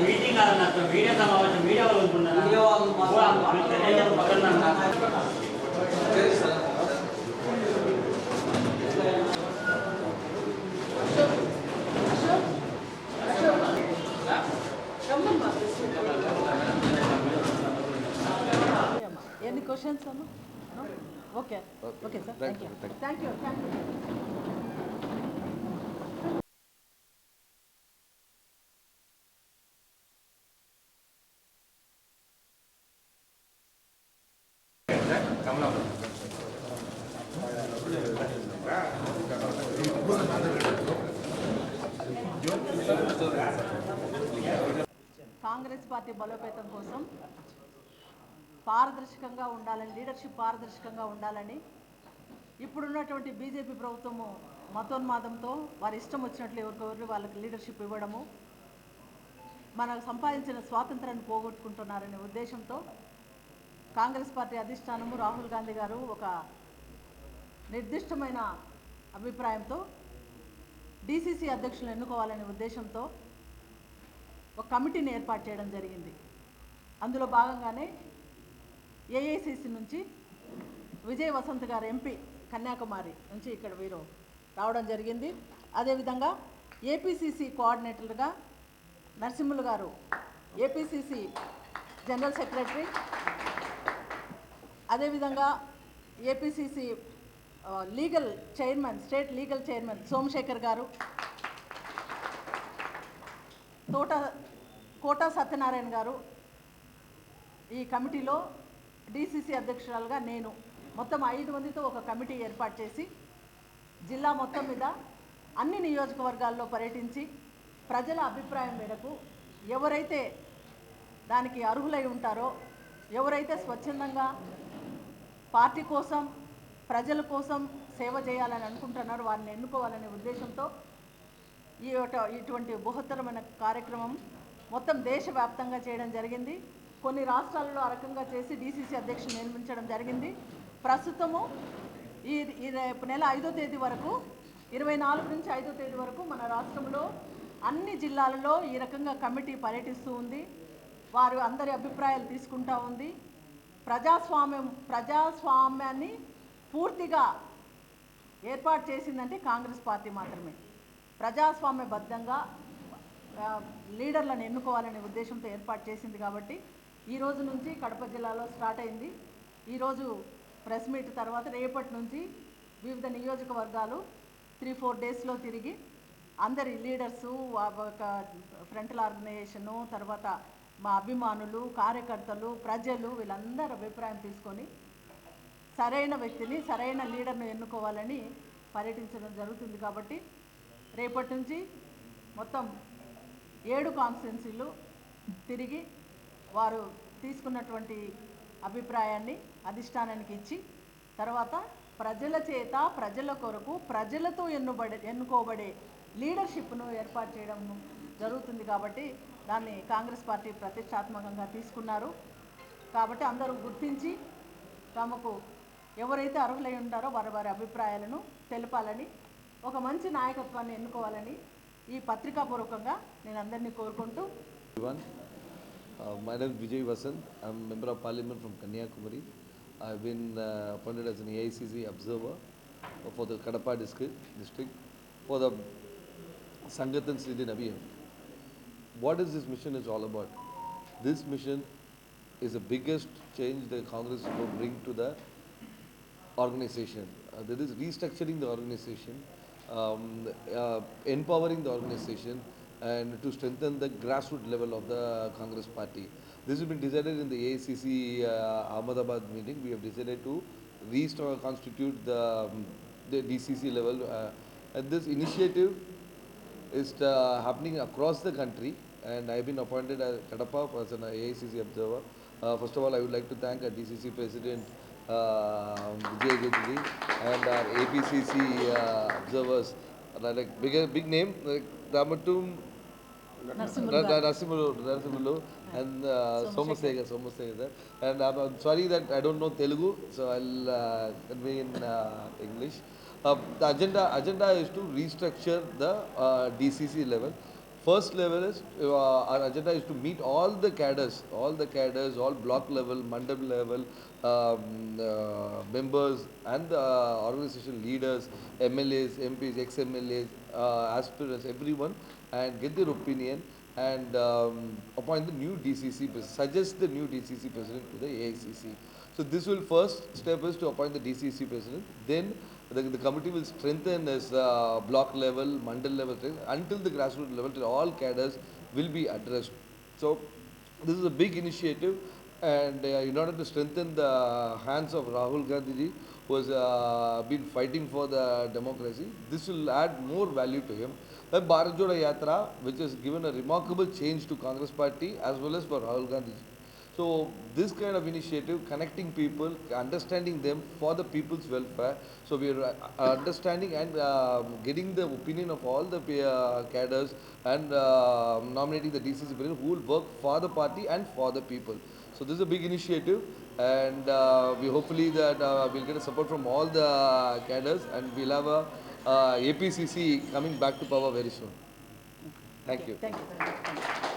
Meeting media సమావేశం media వాళ్ళు. ఎన్ని క్వశ్చన్స్ అమ్మా okay okay sir thank you thank you thank you Congress party బలోపేతం కోసం పారదర్శకంగా ఉండాలని లీడర్షిప్ పారదర్శకంగా ఉండాలని ఇప్పుడున్నటువంటి బీజేపీ ప్రభుత్వము మతోన్మాదంతో వారి ఇష్టం వచ్చినట్లు ఎవరికెవరు వాళ్ళకి లీడర్షిప్ ఇవ్వడము మనకు సంపాదించిన స్వాతంత్రాన్ని పోగొట్టుకుంటున్నారనే ఉద్దేశంతో కాంగ్రెస్ పార్టీ అధిష్టానము రాహుల్ గాంధీ గారు ఒక నిర్దిష్టమైన అభిప్రాయంతో డీసీసీ అధ్యక్షులను ఎన్నుకోవాలనే ఉద్దేశంతో ఒక కమిటీని ఏర్పాటు చేయడం జరిగింది. అందులో భాగంగానే ఏఐసిసి నుంచి విజయ్ వసంత్ గారు ఎంపీ కన్యాకుమారి నుంచి ఇక్కడ వీరు రావడం జరిగింది. అదేవిధంగా APCC కోఆర్డినేటర్గా Narasimhulu garu APCC general secretary అదేవిధంగా APCC legal chairman state legal chairman Somasekhar garu తోట కోట సత్యనారాయణ గారు ఈ కమిటీలో డీసీసీ అధ్యక్షురాలుగా నేను మొత్తం ఐదు మందితో ఒక కమిటీ ఏర్పాటు చేసి జిల్లా మొత్తం మీద అన్ని నియోజకవర్గాల్లో పర్యటించి ప్రజల అభిప్రాయం మేరకు ఎవరైతే దానికి అర్హులై ఉంటారో ఎవరైతే స్వచ్ఛందంగా పార్టీ కోసం ప్రజల కోసం సేవ చేయాలని అనుకుంటున్నారు వారిని ఎన్నుకోవాలనే ఉద్దేశంతో ఈ యొక్క- ఇటువంటి బృహత్తరమైన కార్యక్రమం మొత్తం దేశవ్యాప్తంగా చేయడం జరిగింది. కొన్ని రాష్ట్రాలలో ఆ రకంగా చేసి డీసీసీ అధ్యక్షులు నిర్మించడం జరిగింది. ప్రస్తుతము ఈ ఈ రేపు నెల ఐదో తేదీ వరకు ఇరవై నాలుగు నుంచి ఐదో తేదీ వరకు మన రాష్ట్రంలో అన్ని జిల్లాలలో ఈ రకంగా కమిటీ పర్యటిస్తూ ఉంది. వారు అందరి అభిప్రాయాలు తీసుకుంటా ఉంది. ప్రజాస్వామ్యం ప్రజాస్వామ్యాన్ని పూర్తిగా ఏర్పాటు చేసిందంటే కాంగ్రెస్ పార్టీ మాత్రమే. ప్రజాస్వామ్యబద్ధంగా బద్ధంగా లీడర్లను ఎన్నుకోవాలనే ఉద్దేశంతో ఏర్పాటు చేసింది కాబట్టి ఈ రోజు నుంచి కడప జిల్లాలో స్టార్ట్ అయింది. ఈరోజు ప్రెస్ మీట్ తర్వాత రేపటి నుంచి వివిధ నియోజకవర్గాలు త్రీ ఫోర్ డేస్లో తిరిగి అందరి లీడర్సు ఒక ఫ్రంటల్ ఆర్గనైజేషను తర్వాత మా అభిమానులు కార్యకర్తలు ప్రజలు వీళ్ళందరి అభిప్రాయం తీసుకొని సరైన వ్యక్తిని సరైన లీడర్ను ఎన్నుకోవాలని పర్యటించడం జరుగుతుంది కాబట్టి రేపటి నుంచి మొత్తం ఏడు కాన్స్టిట్యున్సీలు తిరిగి వారు తీసుకున్నటువంటి అభిప్రాయాన్ని అధిష్టానానికి ఇచ్చి తర్వాత ప్రజల చేత ప్రజల కొరకు ప్రజలతో ఎన్నుబడే ఎన్నుకోబడే లీడర్షిప్ను ఏర్పాటు చేయడం జరుగుతుంది కాబట్టి దాన్ని కాంగ్రెస్ పార్టీ ప్రతిష్టాత్మకంగా తీసుకున్నారు. కాబట్టి అందరూ గుర్తించి తమకు ఎవరైతే అర్హులై ఉంటారో వారి వారి అభిప్రాయాలను తెలపాలని ఒక మంచి నాయకత్వాన్ని ఎన్నుకోవాలని ఈ పత్రికాపూర్వకంగా నేను అందరినీ కోరుకుంటూ my name Vijay Vasanth I'm member of parliament from Kanyakumari I been appointed as an AICC observer for the Kadapa district district for the Sangathan Srijan Abhiyan What is this mission is all about? This mission is the biggest change the Congress will bring to the organization. Uh, that is restructuring the organization, um, uh, empowering the organization, and to strengthen the grassroots level of the Congress party. This has been decided in the AICC uh, Ahmedabad meeting. We have decided to restore, constitute the, um, the DCC level. Uh, and this initiative is uh, happening across the country and I've been appointed as Kadapa as an AICC observer. Uh, first of all, I would like to thank our DCC President uh, Vijay Gandhi and our APCC uh, observers. Uh, like big, big name like Ramatum Narasimulu and uh, Somasega, Somasega. And I'm, I'm sorry that I don't know Telugu, so I'll uh, convey in uh, English. Uh, the agenda agenda is to restructure the uh, DCC level. First level is uh, our agenda is to meet all the cadres, all the cadres, all block level, mandal level, um, uh, members and uh, organization leaders, MLAs, MPs, ex-MLAs, uh, aspirants, everyone, and get their opinion and um, appoint the new DCC, suggest the new DCC president to the AICC. So this will first step is to appoint the DCC president. Then the, the committee will strengthen as uh, block level, mandal level, until the grassroots level, till all cadres will be addressed. So this is a big initiative, and uh, in order to strengthen the hands of Rahul Gandhi who has uh, been fighting for the democracy, this will add more value to him. The Bharat Jodo Yatra, which has given a remarkable change to Congress party as well as for Rahul Gandhi. So this kind of initiative, connecting people, understanding them for the people's welfare. So we are uh, understanding and um, getting the opinion of all the uh, cadres and uh, nominating the DCC president who will work for the party and for the people. So this is a big initiative and uh, we hopefully that uh, we'll get support from all the cadres and we'll have a APCC coming back to power very soon. Thank okay. you. Thank you.